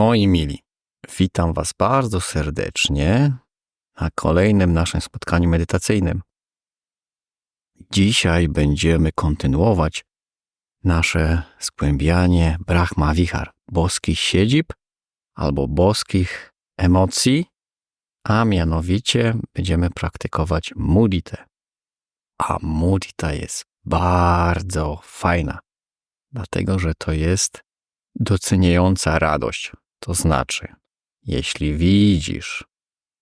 Moi mili, witam Was bardzo serdecznie na kolejnym naszym spotkaniu medytacyjnym. Dzisiaj będziemy kontynuować nasze skłębianie Brahma Vihar, boskich siedzib albo boskich emocji, a mianowicie będziemy praktykować muditę. A mudita jest bardzo fajna, dlatego że to jest doceniająca radość. To znaczy, jeśli widzisz,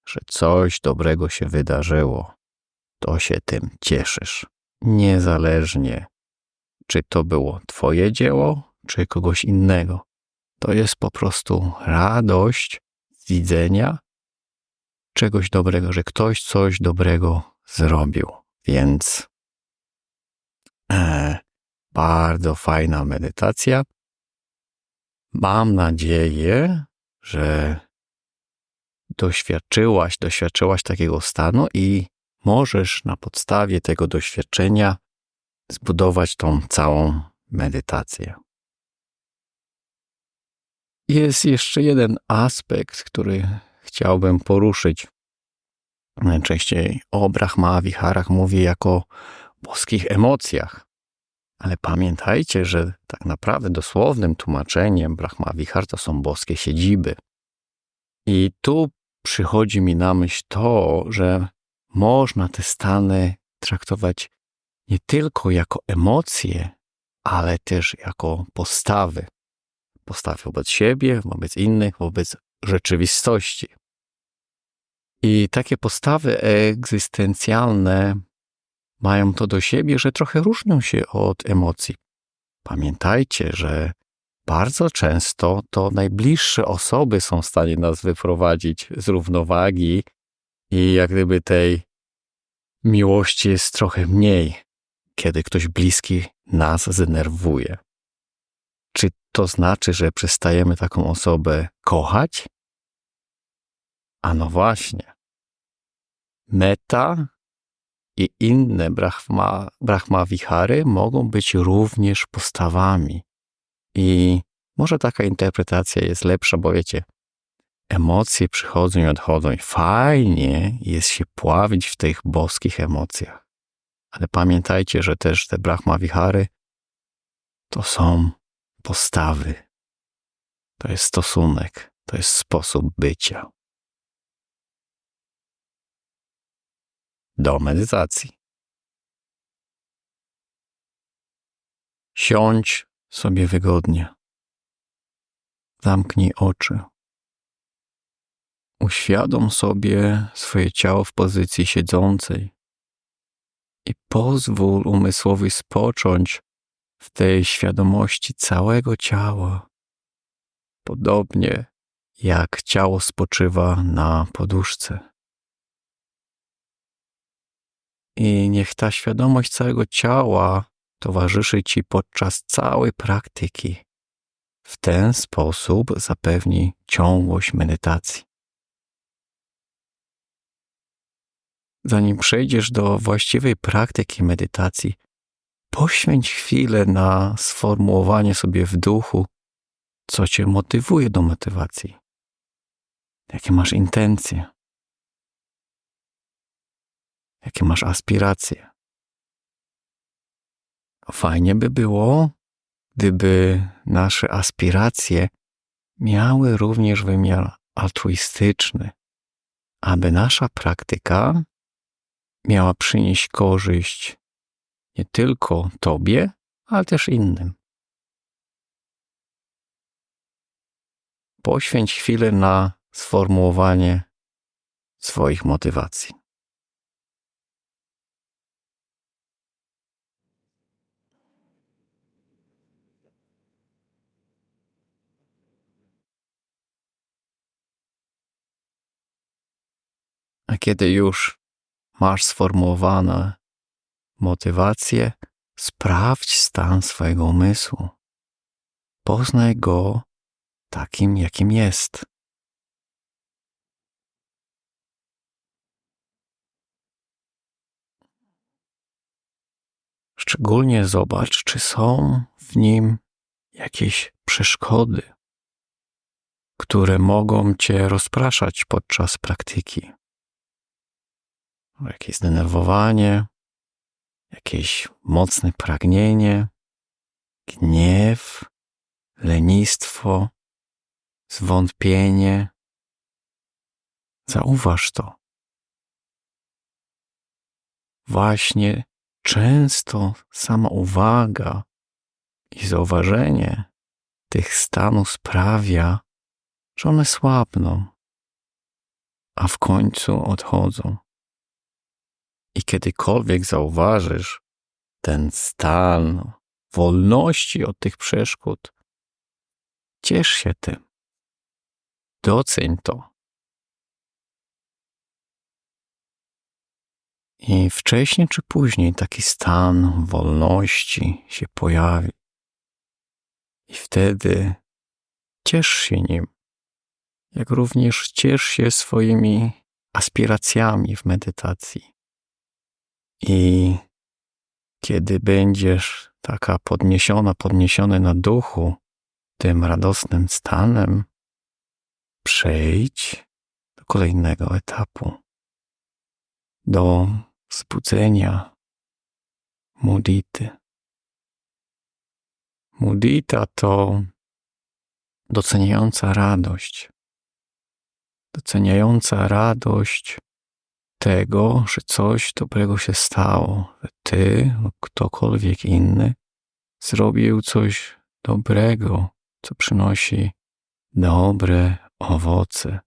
że coś dobrego się wydarzyło, to się tym cieszysz. Niezależnie, czy to było Twoje dzieło, czy kogoś innego. To jest po prostu radość z widzenia czegoś dobrego, że ktoś coś dobrego zrobił. Więc e, bardzo fajna medytacja. Mam nadzieję, że doświadczyłaś, doświadczyłaś takiego stanu i możesz na podstawie tego doświadczenia zbudować tą całą medytację. Jest jeszcze jeden aspekt, który chciałbym poruszyć. Najczęściej o Brahma Viharach mówię jako boskich emocjach. Ale pamiętajcie, że tak naprawdę dosłownym tłumaczeniem Brahma Vihar to są boskie siedziby. I tu przychodzi mi na myśl to, że można te stany traktować nie tylko jako emocje, ale też jako postawy. Postawy wobec siebie, wobec innych, wobec rzeczywistości. I takie postawy egzystencjalne mają to do siebie, że trochę różnią się od emocji. Pamiętajcie, że bardzo często to najbliższe osoby są w stanie nas wyprowadzić z równowagi i jak gdyby tej miłości jest trochę mniej, kiedy ktoś bliski nas zdenerwuje. Czy to znaczy, że przestajemy taką osobę kochać? A no właśnie. Meta i inne brahma, brahma vihary mogą być również postawami. I może taka interpretacja jest lepsza, bo wiecie, emocje przychodzą i odchodzą i fajnie jest się pławić w tych boskich emocjach. Ale pamiętajcie, że też te brahma vihary to są postawy. To jest stosunek, to jest sposób bycia. Do medytacji. Siądź sobie wygodnie. Zamknij oczy. Uświadom sobie swoje ciało w pozycji siedzącej i pozwól umysłowi spocząć w tej świadomości całego ciała, podobnie jak ciało spoczywa na poduszce. I niech ta świadomość całego ciała towarzyszy Ci podczas całej praktyki. W ten sposób zapewni ciągłość medytacji. Zanim przejdziesz do właściwej praktyki medytacji, poświęć chwilę na sformułowanie sobie w duchu, co Cię motywuje do motywacji. Jakie masz intencje? Jakie masz aspiracje. Fajnie by było, gdyby nasze aspiracje miały również wymiar altruistyczny, aby nasza praktyka miała przynieść korzyść nie tylko Tobie, ale też innym. Poświęć chwilę na sformułowanie swoich motywacji. A kiedy już masz sformułowane motywacje, sprawdź stan swojego umysłu. Poznaj go takim, jakim jest. Szczególnie zobacz, czy są w nim jakieś przeszkody, które mogą cię rozpraszać podczas praktyki. Jakieś zdenerwowanie, jakieś mocne pragnienie, gniew, lenistwo, zwątpienie. Zauważ to. Właśnie często sama uwaga i zauważenie tych stanów sprawia, że one słabną, a w końcu odchodzą. I kiedykolwiek zauważysz ten stan wolności od tych przeszkód, ciesz się tym. Doceń to. I wcześniej czy później taki stan wolności się pojawi. I wtedy ciesz się nim, jak również ciesz się swoimi aspiracjami w medytacji. I kiedy będziesz taka podniesiona, podniesiony na duchu tym radosnym stanem, przejdź do kolejnego etapu, do wzbudzenia mudity. Mudita to doceniająca radość. Doceniająca radość tego, że coś dobrego się stało, że ty lub ktokolwiek inny zrobił coś dobrego, co przynosi dobre owoce.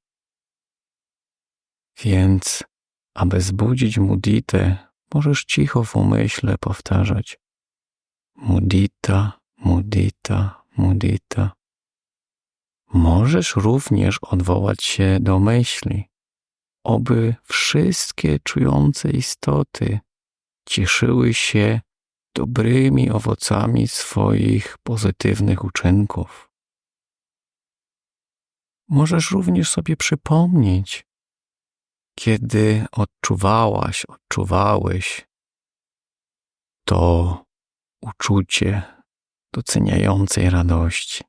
Więc, aby zbudzić muditę, możesz cicho w umyśle powtarzać mudita, mudita, mudita. Możesz również odwołać się do myśli, oby wszystkie czujące istoty cieszyły się dobrymi owocami swoich pozytywnych uczynków. Możesz również sobie przypomnieć, kiedy odczuwałaś, odczuwałeś to uczucie doceniającej radości.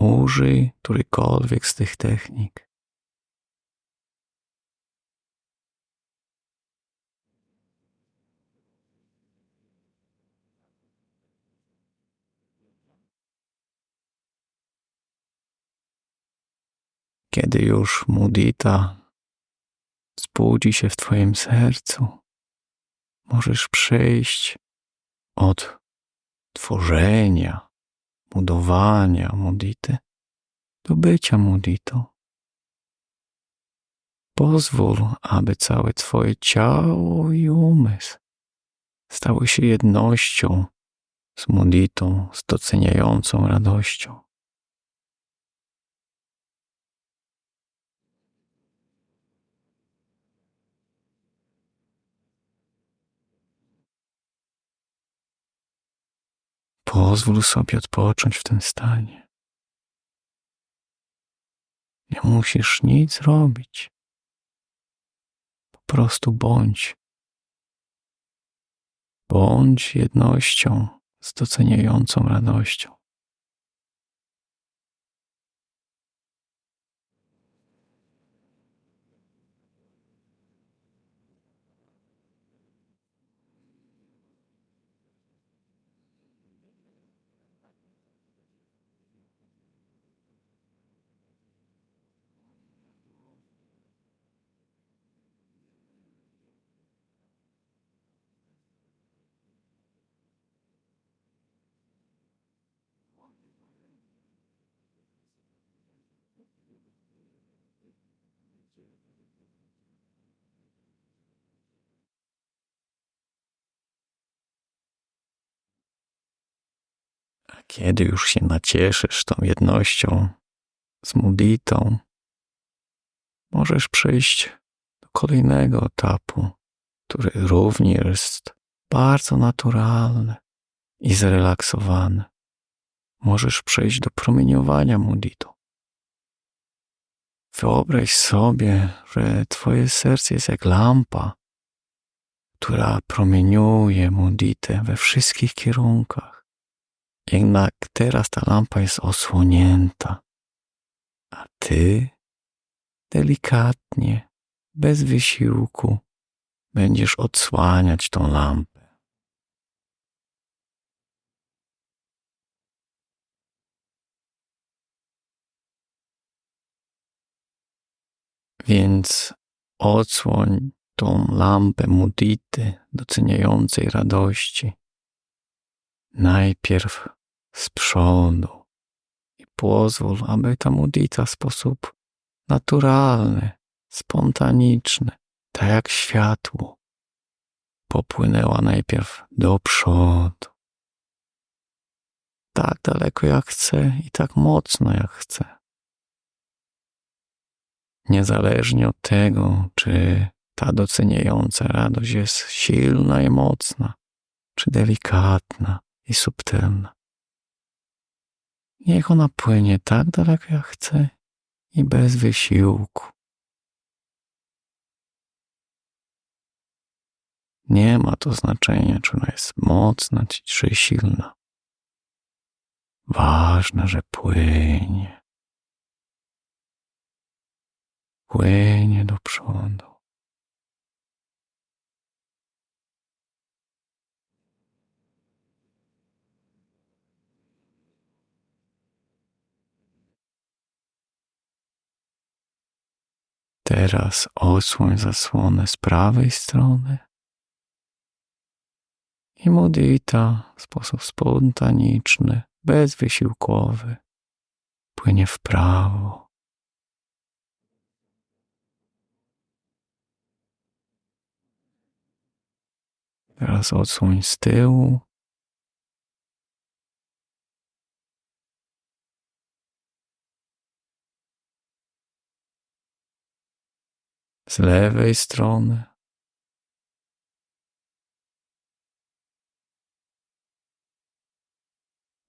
Użyj którykolwiek z tych technik. Kiedy już mudita zbudzi się w Twoim sercu, możesz przejść od tworzenia, budowania mudity do bycia muditą. Pozwól, aby całe Twoje ciało i umysł stały się jednością z muditą, z doceniającą radością. Pozwól sobie odpocząć w tym stanie. Nie musisz nic robić. Po prostu bądź. Bądź jednością z doceniającą radością. Kiedy już się nacieszysz tą jednością z muditą, możesz przejść do kolejnego etapu, który również jest bardzo naturalny i zrelaksowany. Możesz przejść do promieniowania muditą. Wyobraź sobie, że Twoje serce jest jak lampa, która promieniuje muditę we wszystkich kierunkach. Jednak teraz ta lampa jest osłonięta, a ty delikatnie, bez wysiłku, będziesz odsłaniać tą lampę. Więc odsłoń tą lampę mudity doceniającej radości. Najpierw z przodu i pozwól, aby ta mudita w sposób naturalny, spontaniczny, tak jak światło, popłynęła najpierw do przodu. Tak daleko jak chce i tak mocno jak chce. Niezależnie od tego, czy ta doceniająca radość jest silna i mocna, czy delikatna i subtelna. Niech ona płynie tak daleko jak chce i bez wysiłku. Nie ma to znaczenia, czy ona jest mocna, czy silna. Ważne, że płynie. Płynie do przodu. Teraz osłoń zasłonę z prawej strony i modlita w sposób spontaniczny, bezwysiłkowy płynie w prawo. Teraz odsłoń z tyłu. Z lewej strony.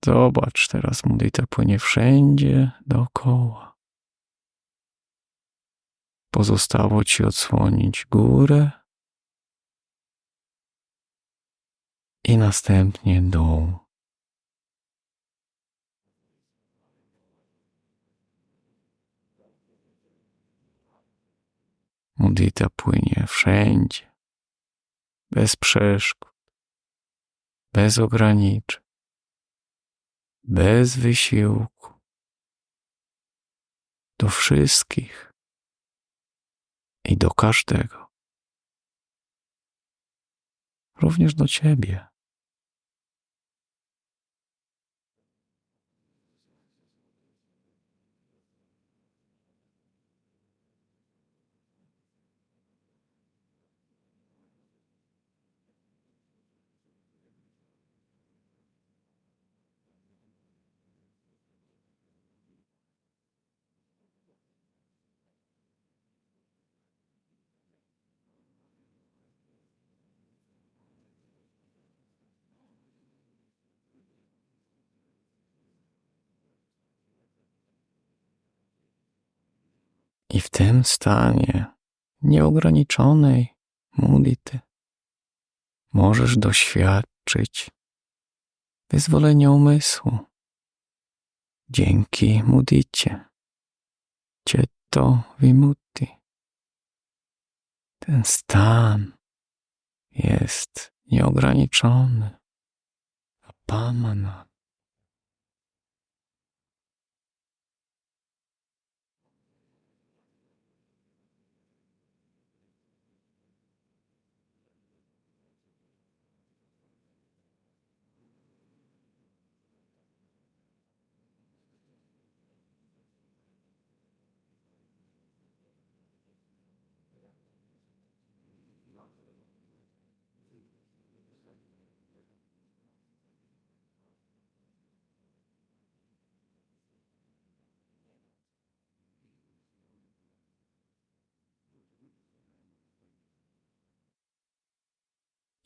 Zobacz, teraz modlitwa płynie wszędzie dookoła. Pozostało ci odsłonić górę i następnie dół. Modlita płynie wszędzie, bez przeszkód, bez ograniczeń, bez wysiłku, do wszystkich. I do każdego, również do Ciebie. I w tym stanie nieograniczonej modlity możesz doświadczyć wyzwolenia umysłu dzięki mudicie. Cietto vimutti. Ten stan jest nieograniczony. Apamana.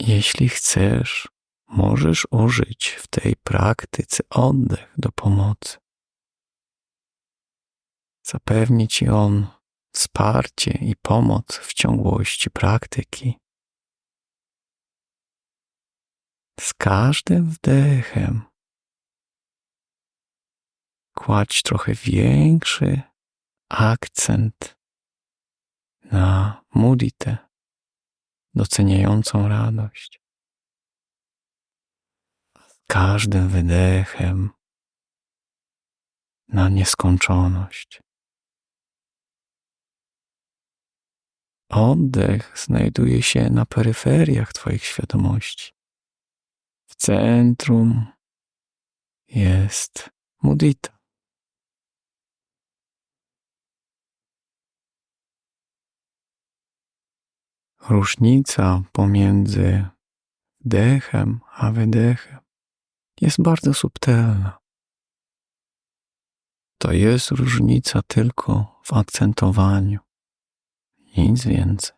Jeśli chcesz, możesz użyć w tej praktyce oddech do pomocy. Zapewni ci on wsparcie i pomoc w ciągłości praktyki. Z każdym wdechem kładź trochę większy akcent na muditę, doceniającą radość. Z każdym wydechem na nieskończoność. Oddech znajduje się na peryferiach Twoich świadomości. W centrum jest mudita. Różnica pomiędzy wdechem a wydechem jest bardzo subtelna. To jest różnica tylko w akcentowaniu. Nic więcej.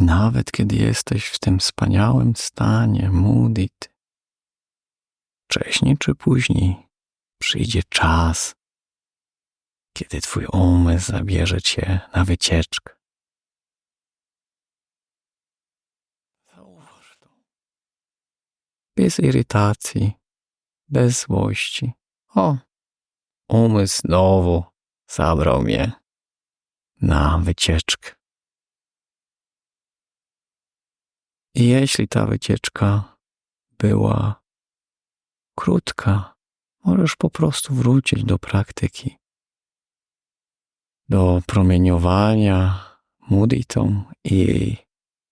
I nawet kiedy jesteś w tym wspaniałym stanie mudit, wcześniej czy później przyjdzie czas, kiedy twój umysł zabierze cię na wycieczkę. Zauważ to. Bez irytacji, bez złości. O, umysł znowu zabrał mnie na wycieczkę. Jeśli ta wycieczka była krótka, możesz po prostu wrócić do praktyki, do promieniowania muditą i jej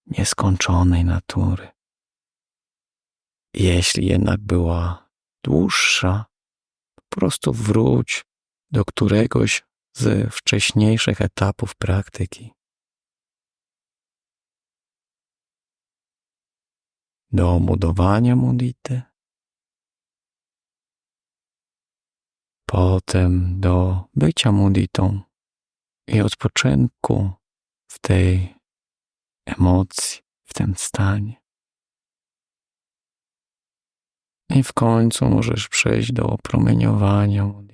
nieskończonej natury. Jeśli jednak była dłuższa, po prostu wróć do któregoś z wcześniejszych etapów praktyki. Do budowania mudity, potem do bycia muditą i odpoczynku w tej emocji, w tym stanie. I w końcu możesz przejść do promieniowania mudity.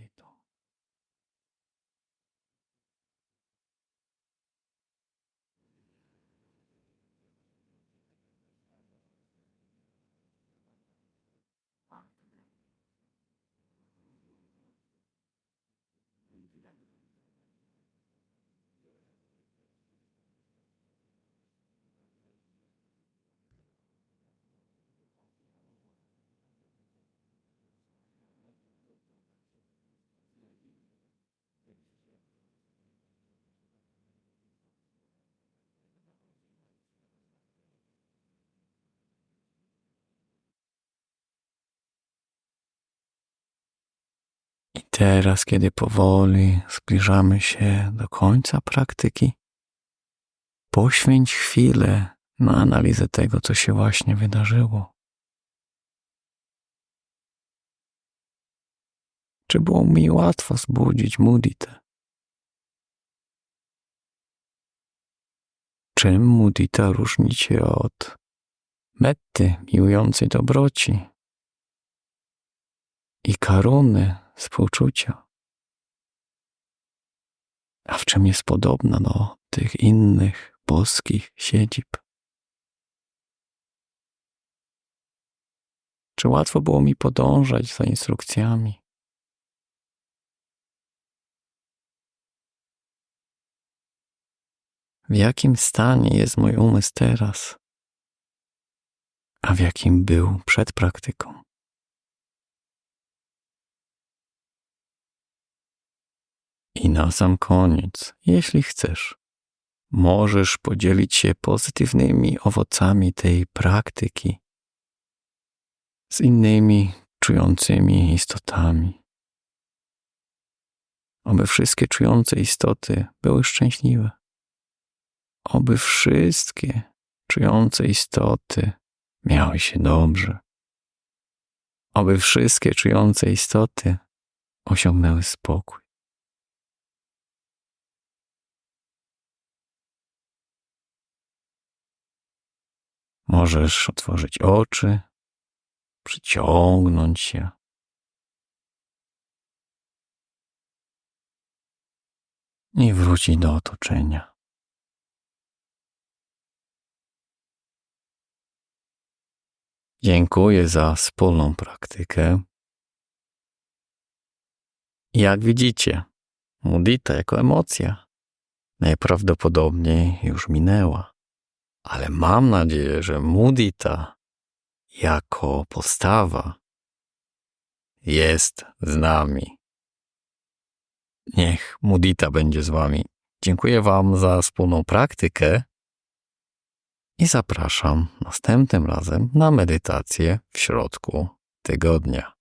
I teraz, kiedy powoli zbliżamy się do końca praktyki, poświęć chwilę na analizę tego, co się właśnie wydarzyło. Czy było mi łatwo zbudzić muditę? Czym mudita różni się od metty miłującej dobroci i karuny współczucia? A w czym jest podobna do tych innych boskich siedzib? Czy łatwo było mi podążać za instrukcjami? W jakim stanie jest mój umysł teraz, a w jakim był przed praktyką? Na sam koniec, jeśli chcesz, możesz podzielić się pozytywnymi owocami tej praktyki z innymi czującymi istotami. Oby wszystkie czujące istoty były szczęśliwe. Oby wszystkie czujące istoty miały się dobrze. Oby wszystkie czujące istoty osiągnęły spokój. Możesz otworzyć oczy, przyciągnąć się. I wrócić do otoczenia. Dziękuję za wspólną praktykę. Jak widzicie, mudita jako emocja najprawdopodobniej już minęła. Ale mam nadzieję, że mudita jako postawa jest z nami. Niech mudita będzie z wami. Dziękuję wam za wspólną praktykę i zapraszam następnym razem na medytację w środku tygodnia.